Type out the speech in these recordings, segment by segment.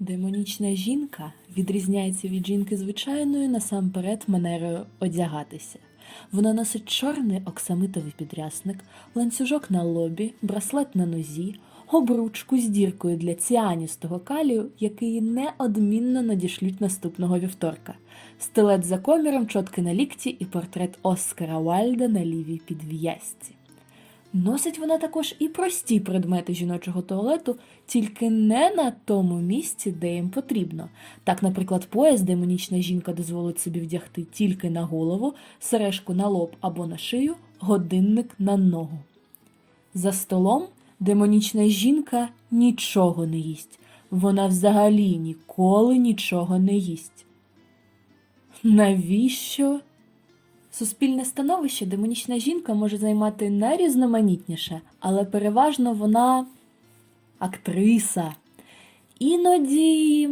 Демонічна жінка відрізняється від жінки звичайної насамперед манерою одягатися. Вона носить чорний оксамитовий підрясник, ланцюжок на лобі, браслет на нозі, обручку з діркою для ціаністого калію, який неодмінно надішлють наступного вівторка, стилет за коміром, чотки на лікті і портрет Оскара Вальда на лівій підв'язці. Носить вона також і прості предмети жіночого туалету, тільки не на тому місці, де їм потрібно. Так, наприклад, пояс демонічна жінка дозволить собі вдягти тільки на голову, сережку на лоб або на шию, годинник на ногу. За столом демонічна жінка нічого не їсть. Вона взагалі ніколи нічого не їсть. Навіщо? Суспільне становище демонічна жінка може займати найрізноманітніше, але переважно вона актриса. Іноді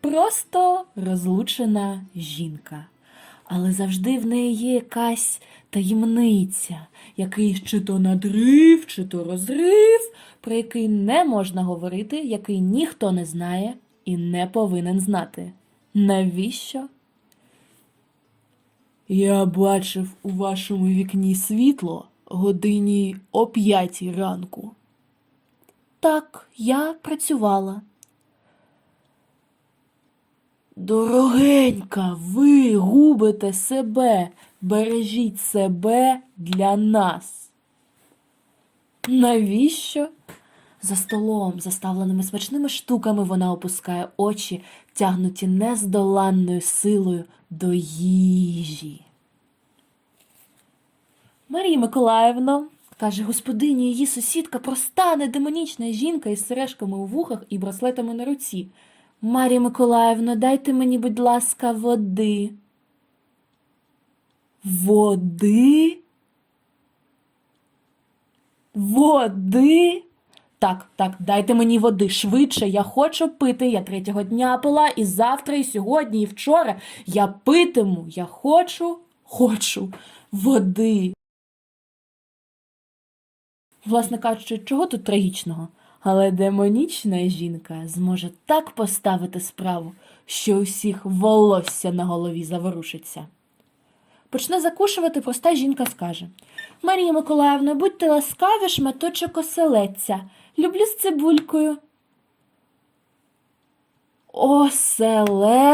просто розлучена жінка. Але завжди в неї є якась таємниця, якийсь чи то надрив, чи то розрив, про який не можна говорити, який ніхто не знає і не повинен знати. Навіщо? Я бачив у вашому вікні світло годині о п'ятій ранку. Так, я працювала. Дорогенька, ви губите себе, бережіть себе для нас. Навіщо? За столом, заставленими смачними штуками, вона опускає очі, тягнуті нездоланною силою до їжі. Марія Миколаївна, каже господиня, її сусідка проста недемонічна жінка із сережками у вухах і браслетами на руці. Марія Миколаївна, дайте мені, будь ласка, води. Води? Води? Так, так, дайте мені води швидше. Я хочу пити. Я третього дня пила, і завтра, і сьогодні, і вчора. Я питиму. Я хочу, хочу води. Власне кажучи, чого тут трагічного? Але демонічна жінка зможе так поставити справу, що у всіх волосся на голові заворушиться. Почне закушувати, проста жінка скаже Марія Миколаївна, будьте ласкаві, шматочок оселедця. Люблю з цибулькою. Оселедець.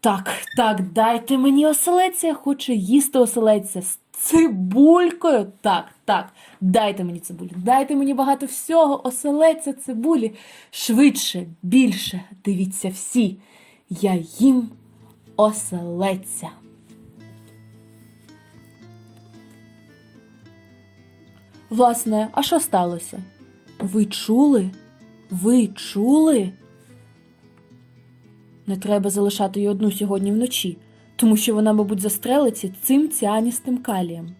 Так, так, дайте мені оселедця, я хочу їсти оселедця з цибулькою. Так, так, дайте мені цибулю, дайте мені багато всього, оселедця, цибулі. Швидше, більше, дивіться всі. Я їм оселедця. Власне, а що сталося? Ви чули? Ви чули? Не треба залишати її одну сьогодні вночі, тому що вона, мабуть, застрелиться цим ціаністим калієм.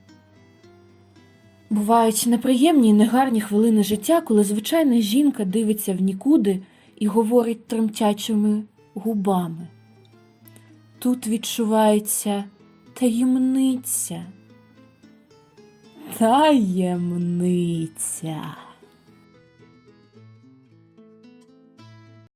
Бувають неприємні і негарні хвилини життя, коли звичайна жінка дивиться в нікуди і говорить тремтячими губами. Тут відчувається таємниця. Таємниця.